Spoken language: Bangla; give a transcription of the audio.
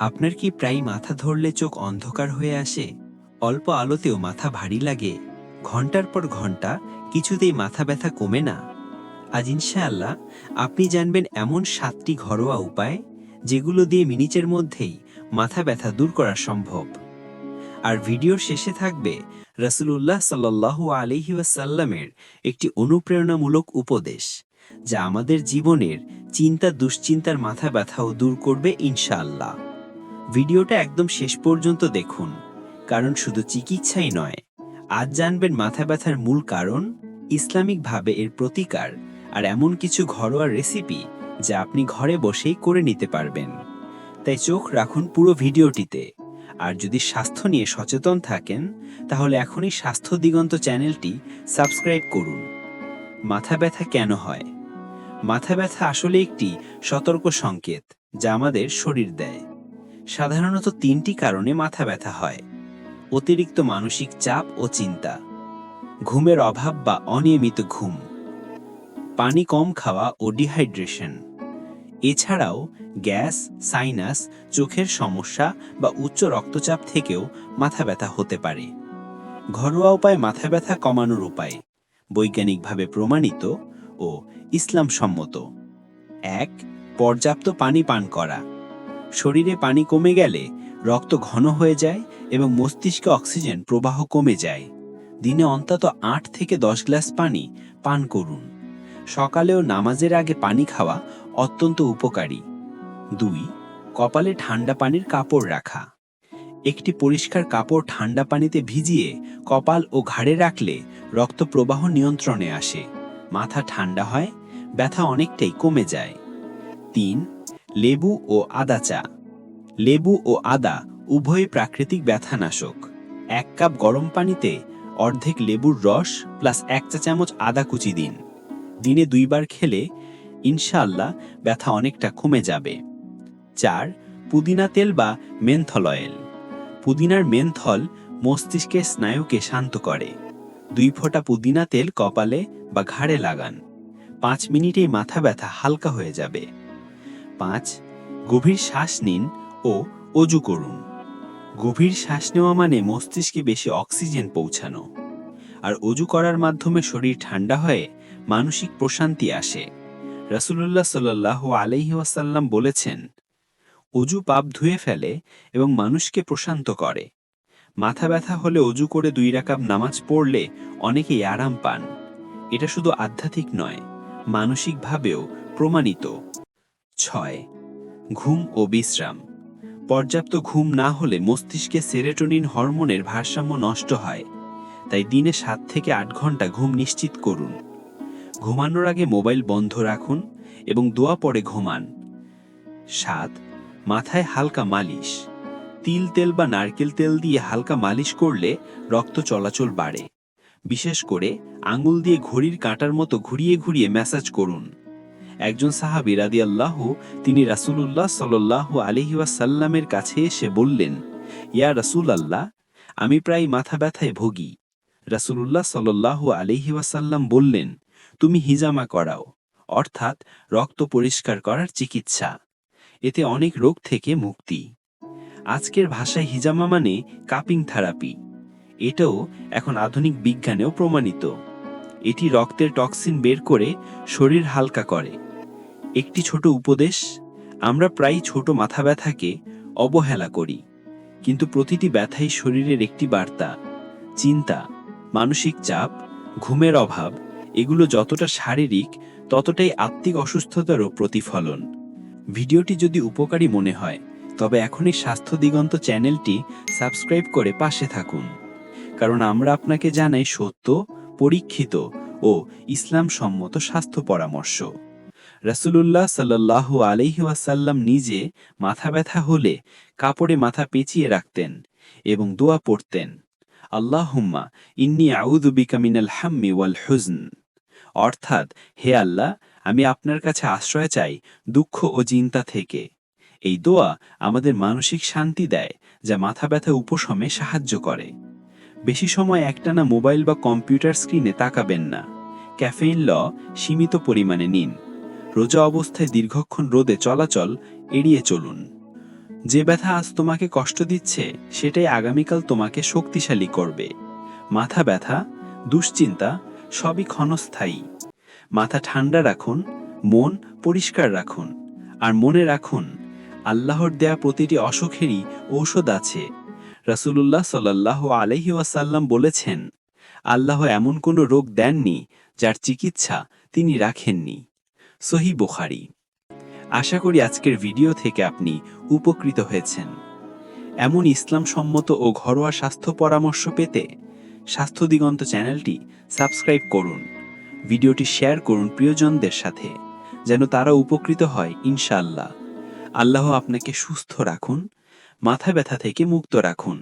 আপনার কি প্রায় মাথা ধরলে চোখ অন্ধকার হয়ে আসে? অল্প আলোতেও মাথা ভারী লাগে। ঘণ্টার পর ঘণ্টা কিছুতেই মাথা ব্যথা কমে না। আজ ইনশাআল্লাহ আপনি জানবেন এমন সাতটি ঘরোয়া উপায় যেগুলো দিয়ে মিনিটের মধ্যেই মাথা ব্যথা দূর করা সম্ভব। আর ভিডিওর শেষে থাকবে রসুল্লাহ সাল্লাহ আলহি ওয়াসাল্লামের একটি অনুপ্রেরণামূলক উপদেশ, যা আমাদের জীবনের চিন্তা দুশ্চিন্তার মাথা ব্যথাও দূর করবে ইনশাআল্লাহ। ভিডিওটা একদম শেষ পর্যন্ত দেখুন, কারণ শুধু চিকিৎসাই নয়, আজ জানবেন মাথা ব্যথার মূল কারণ, ইসলামিকভাবে এর প্রতিকার, আর এমন কিছু ঘরোয়া রেসিপি যা আপনি ঘরে বসেই করে নিতে পারবেন। তাই চোখ রাখুন পুরো ভিডিওটিতে, আর যদি স্বাস্থ্য নিয়ে সচেতন থাকেন, তাহলে এখনই স্বাস্থ্য দিগন্ত চ্যানেলটি সাবস্ক্রাইব করুন। মাথা ব্যথা কেন হয়? মাথা ব্যথা আসলে একটি সতর্ক সংকেত যা আমাদের শরীর দেয়। সাধারণত তিনটি কারণে মাথা ব্যথা হয়, অতিরিক্ত মানসিক চাপ ও চিন্তা, ঘুমের অভাব বা অনিয়মিত ঘুম, পানি কম খাওয়া ও ডিহাইড্রেশন। এছাড়াও গ্যাস, সাইনাস, চোখের সমস্যা বা উচ্চ রক্তচাপ থেকেও মাথা ব্যথা হতে পারে। ঘরোয়া উপায় মাথা ব্যথা কমানোর উপায় বৈজ্ঞানিকভাবে প্রমাণিত ও ইসলাম সম্মত এক, পর্যাপ্ত পানি পান করা। শরীরে পানি কমে গেলে রক্ত ঘন হয়ে যায় এবং মস্তিষ্কে অক্সিজেন প্রবাহ কমে যায়। দিনে অন্তত আট থেকে দশ গ্লাস পানি পান করুন। সকালেও নামাজের আগে পানি খাওয়া অত্যন্ত উপকারী। দুই, কপালে ঠান্ডা পানির কাপড় রাখা। একটি পরিষ্কার কাপড় ঠান্ডা পানিতে ভিজিয়ে কপাল ও ঘাড়ে রাখলে রক্ত প্রবাহ নিয়ন্ত্রণে আসে। মাথা ঠান্ডা হয়, ব্যথা অনেকটাই কমে যায়। তিন লেবু ও আদা চা। লেবু ও আদা উভয়ই প্রাকৃতিক ব্যথানাশক। এক কাপ গরম পানিতে অর্ধেক লেবুর রস প্লাস এক চা চামচ আদা কুচি দিন। দিনে দুইবার খেলে ইনশাআল্লাহ ব্যথা অনেকটা কমে যাবে। চার, পুদিনা তেল বা মেনথল অয়েল। পুদিনার মেনথল মস্তিষ্কের স্নায়ুকে শান্ত করে। দুই ফোঁটা পুদিনা তেল কপালে বা ঘাড়ে লাগান। পাঁচ মিনিটেই মাথা ব্যথা হালকা হয়ে যাবে। পাঁচ, গভীর শ্বাস নিন ও অজু করুন। গভীর শ্বাস নেওয়া মানে মস্তিষ্কে বেশি অক্সিজেন পৌঁছানো। আর অজু করার মাধ্যমে শরীর ঠান্ডা হয়ে মানসিক প্রশান্তি আসে। রাসূলুল্লাহ সাল্লাহ আলাইহি ওয়াসাল্লাম বলেছেন, অজু পাপ ধুয়ে ফেলে এবং মানুষকে প্রশান্ত করে। মাথা ব্যথা হলে অজু করে দুই রাকাব নামাজ পড়লে অনেকেই আরাম পান। এটা শুধু আধ্যাত্মিক নয়, মানসিকভাবেও প্রমাণিত। ছয়। ঘুম ও বিশ্রাম। পর্যাপ্ত ঘুম না হলে মস্তিষ্কে সেরেটোনিন হরমোনের ভারসাম্য নষ্ট হয়। তাই দিনে সাত থেকে আট ঘণ্টা ঘুম নিশ্চিত করুন। ঘুমানোর আগে মোবাইল বন্ধ রাখুন এবং দোয়া পরে ঘুমান। সাত। মাথায় হালকা মালিশ। তিল তেল বা নারকেল তেল দিয়ে হালকা মালিশ করলে রক্ত চলাচল বাড়ে। বিশেষ করে আঙুল দিয়ে ঘড়ির কাঁটার মতো ঘুরিয়ে ঘুরিয়ে ম্যাসাজ করুন। একজন সাহাবি রাদি আল্লাহ তিনি রাসুলুল্লাহ সাল্লাহ আলহিউসাল্লামের কাছে এসে বললেন, ইয়া রাসুল আল্লাহ আমি প্রায় মাথা ব্যথায় ভোগী। রাসুলুল্লাহ সাল্লাহ আলহিউসাল্লাম বললেন, তুমি হিজামা করাও, অর্থাৎ রক্ত পরিষ্কার করার চিকিৎসা। এতে অনেক রোগ থেকে মুক্তি। আজকের ভাষায় হিজামা মানে কাপিং থেরাপি। এটাও এখন আধুনিক বিজ্ঞানেও প্রমাণিত। এটি রক্তের টক্সিন বের করে শরীর হালকা করে। একটি ছোট উপদেশ, আমরা প্রায় ছোট মাথা ব্যথাকে অবহেলা করি। কিন্তু প্রতিটি ব্যথাই শরীরের একটি বার্তা, চিন্তা, মানসিক চাপ, ঘুমের অভাব, এগুলো যতটা শারীরিক, ততটাই আত্মিক অসুস্থতারও প্রতিফলন। ভিডিওটি যদি উপকারী মনে হয়, তবে এখনই স্বাস্থ্য দিগন্ত চ্যানেলটি সাবস্ক্রাইব করে পাশে থাকুন। কারণ আমরা আপনাকে জানাই সত্য, পরীক্ষিত ও ইসলাম সম্মত স্বাস্থ্য পরামর্শ। রাসুলুল্লাহ সাল্লাহ আলহি নিজে মাথা ব্যথা হলে কাপড়ে মাথা পেঁচিয়ে রাখতেন এবং দোয়া পড়তেন। আল্লাহুম্মা ইন্নি আউদুবিকা মিনাল হাম্মি ওয়াল হুজন। অর্থাৎ, হে আল্লাহ, আমি আপনার কাছে আশ্রয় চাই দুঃখ ও চিন্তা থেকে। এই দোয়া আমাদের মানসিক শান্তি দেয়, যা মাথা ব্যথা উপশমে সাহায্য করে। বেশি সময় একটানা মোবাইল বা কম্পিউটার স্ক্রিনে তাকাবেন না। ক্যাফেইন ল সীমিত পরিমাণে নিন। রোজা অবস্থায় দীর্ঘক্ষণ রোদে চলাচল এড়িয়ে চলুন। যে ব্যথা আজ তোমাকে কষ্ট দিচ্ছে, সেটাই আগামীকাল তোমাকে শক্তিশালী করবে। মাথা ব্যথা, দুশ্চিন্তা, সবই ক্ষণস্থায়ী। মাথা ঠান্ডা রাখুন, মন পরিষ্কার রাখুন। আর মনে রাখুন, আল্লাহর দেয়া প্রতিটি অসুখেরই ঔষধ আছে। রাসূলুল্লাহ সাল্লাল্লাহু আলাইহি ওয়াসাল্লাম বলেছেন, আল্লাহ এমন কোনো রোগ দেননি যার চিকিৎসা তিনি রাখেননি। সহি বুখারী। আশা করি আজকের ভিডিও থেকে আপনি উপকৃত হয়েছেন। এমন ইসলাম সম্মত ও ঘরোয়া স্বাস্থ্য পরামর্শ পেতে স্বাস্থ্য দিগন্ত চ্যানেলটি সাবস্ক্রাইব করুন। ভিডিওটি শেয়ার করুন প্রিয়জনদের সাথে, যেন তারা উপকৃত হয় ইনশাআল্লাহ। আল্লাহ আপনাকে সুস্থ রাখুন, মাথা ব্যথা থেকে মুক্ত রাখুন।